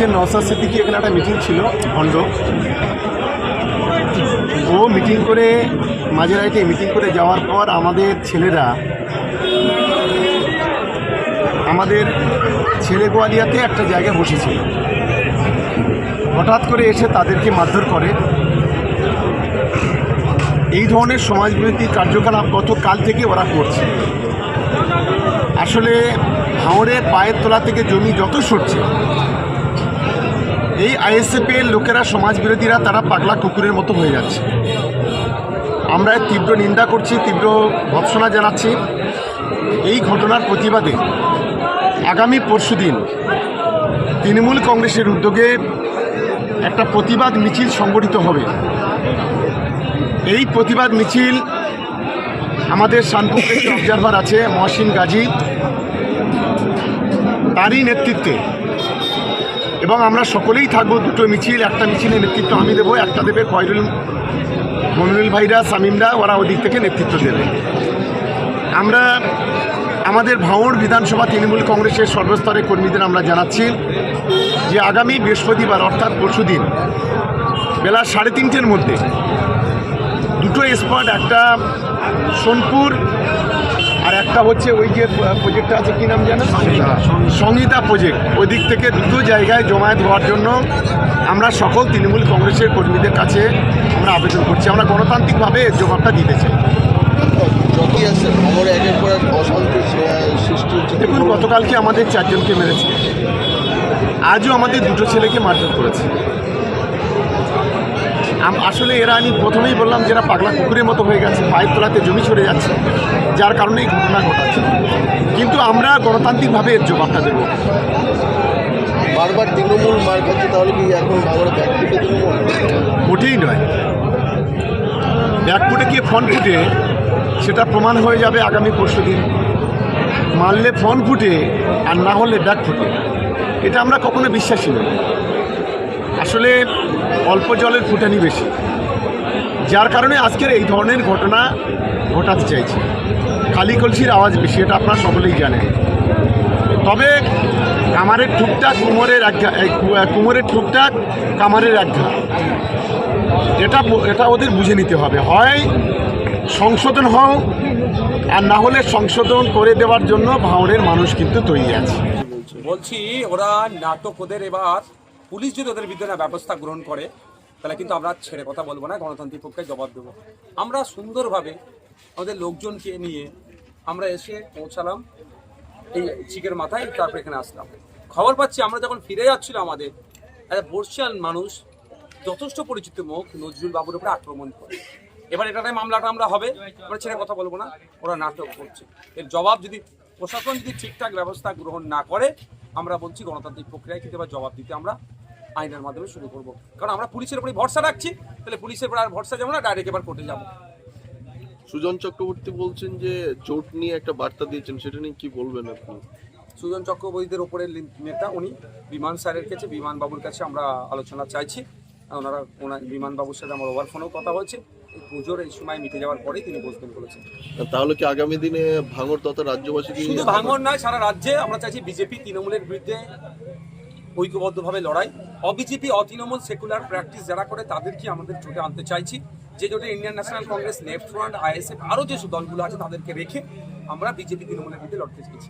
আজকে নওসাদ সিদ্দিকি এখানে একটা মিটিং ছিল, ভণ্ড। ও মিটিং করে মাঝেরাইতে মিটিং করে যাওয়ার পর আমাদের ছেলেরা, আমাদের ছেলে গোয়ালিয়াতে একটা জায়গায় বসেছিল। হঠাৎ করে এসে তাদেরকে মারধর করে। এই ধরনের সমাজবিরোধী কার্যকলাপ গতকাল থেকে ওরা করছে। আসলে হাওড়ের পায়ের তোলা থেকে জমি যত সরছে এই আইএসএফের লোকেরা সমাজ বিরোধীরা তারা পাগলা কুকুরের মতো হয়ে যাচ্ছে। আমরা তীব্র নিন্দা করছি, তীব্র ভৎসনা জানাচ্ছি। এই ঘটনার প্রতিবাদে আগামী পরশুদিন তৃণমূল কংগ্রেসের উদ্যোগে একটা প্রতিবাদ মিছিল সংগঠিত হবে। এই প্রতিবাদ মিছিল আমাদের শানপুর থেকে অবজারভার আছে মহসিন গাজী। তারই নেতৃত্বে এবং আমরা সকলেই থাকব, দুটো মিছিল, একটা মিছিলের নেতৃত্ব আমি দেবো, একটা দেবে খয়রুল মনুরুল ভাইরা সামিমরা ওরা ওদিক থেকে নেতৃত্ব দেবে। আমরা আমাদের ভাঙড় বিধানসভা তৃণমূল কংগ্রেসের সর্বস্তরের কর্মীদের আমরা জানাচ্ছি যে আগামী বৃহস্পতিবার, অর্থাৎ পরশুদিন বেলা সাড়ে তিনটের মধ্যে দুটো স্পট, একটা সোনপুর আর একটা হচ্ছে ওই যে প্রজেক্টটা আছে কি নাম জানো সংহিতা প্রজেক্ট ওই দিক থেকে দুটো জায়গায় জমায়েত হওয়ার জন্য আমরা সকল তৃণমূল কংগ্রেসের কর্মীদের কাছে আমরা আবেদন করছি। আমরা গণতান্ত্রিকভাবে জবাবটা দিতে চাই। দেখুন গতকালকে আমাদের চারজনকে মেরেছে। আজও আমাদের দুটো ছেলেকে মারধর করেছে। আসলে এরা আমি প্রথমেই বললাম যে এরা পাগলা কুকুরের মতো হয়ে গেছে পায়ের তোলাতে জমি ছড়ে যাচ্ছে যার কারণে এই ঘটনা ঘটাচ্ছে। কিন্তু আমরা গণতান্ত্রিকভাবে এর জবাবটা দেবো। বারবার তৃণমূল মার খাচ্ছে তাহলে কি এখন তৃণমূল মোটেই নয়। ব্যাকফুটে গিয়ে ফোন ফুটে সেটা প্রমাণ হয়ে যাবে আগামী পরশু দিন। মারলে ফোন ফুটে আর না হলে ব্যাক ফুটে। এটা আমরা কখনো বিশ্বাসী নই। আসলে অল্প জলের ফুটানি বেশি। যার কারণে আজকের এই ধরনের ঘটনা ঘটাতে চাইছি। খালি কলসির আওয়াজ বেশি, এটা আপনারা সকলেই জানেন। তবে কামারের ঠুকটাক কুমোরের এক কুমোরের ঠুকটাক কামারের এক ঘা এটা এটা ওদের বুঝে নিতে হবে। হয় সংশোধন হও আর না হলে সংশোধন করে দেওয়ার জন্য ভাঁড়ের মানুষ কিন্তু তৈরি আছে। বলছি, ওরা নাটক ওদের এবার পুলিশ যদি ওদের বিরুদ্ধে ব্যবস্থা গ্রহণ করে, তাহলে কিন্তু আমরা ছেড়ে কথা বলব না, গণতান্ত্রিক পক্ষে জবাব দেবো। আমরা সুন্দরভাবে আমাদের লোকজনকে নিয়ে আমরা এসে পৌঁছালাম, এই চিকের মাথায়, তারপর এখানে আসলাম। খবর পাচ্ছি, আমরা যখন ফিরে যাচ্ছিলাম আমাদের, একটা বর্ষিয়ান মানুষ, যথেষ্ট পরিচিত মুখ, নজরুল বাবুর উপরে আক্রমণ করে। এবার এটাতে মামলাটা আমরা হবে, আমরা ছেড়ে কথা বলব না, ওরা নাটক করছে। এর জবাব যদি, প্রশাসন যদি ঠিকঠাক ব্যবস্থা গ্রহণ না করে, আমরা বলছি গণতান্ত্রিক প্রক্রিয়ায় কিন্তু এবার জবাব দিতে আমরা আইনের মাধ্যমে শুরু করব। কারণ আমরা পুলিশের উপরে ভরসা রাখছি তাহলে পুলিশের উপর আর ভরসা যাব না ডাইরেক্ট এবার কোর্টে যাব। সুজন চক্রবর্তী বলছেন যে জোট নিয়ে একটা বার্তা দিয়েছেন সেটা নিয়ে কি বলবেন আপনি? সুজন চক্রবর্তীদের ওপরে নেতা উনি বিমান স্যারের কাছে বিমান বাবুর কাছে আমরা আলোচনা চাইছি। ওনারা ওনার বিমান বাবুর সাথে আমার ওভার ফোনেও কথা হয়েছে। এই পুজোর এই সময় মিটে যাওয়ার পরেই তিনি বসবেন বলেছেন। তাহলে কি আগামী দিনে ভাঙড় তথা রাজ্যবাসী শুধু ভাঙন নয় সারা রাজ্যে আমরা চাইছি বিজেপি তৃণমূলের বিরুদ্ধে ঐক্যবদ্ধভাবে লড়াই। অবিজেপি, অতৃণমূল সেকুলার প্র্যাকটিস যারা করে তাদেরকে আমাদের জোটে আনতে চাইছি? যে জোটে Indian National Congress Left Front ISF আরও যেসব দলগুলো আছে, তাদেরকে রেখে আমরা বিজেপি, তৃণমূলের বিরুদ্ধে লড়তে চাইছি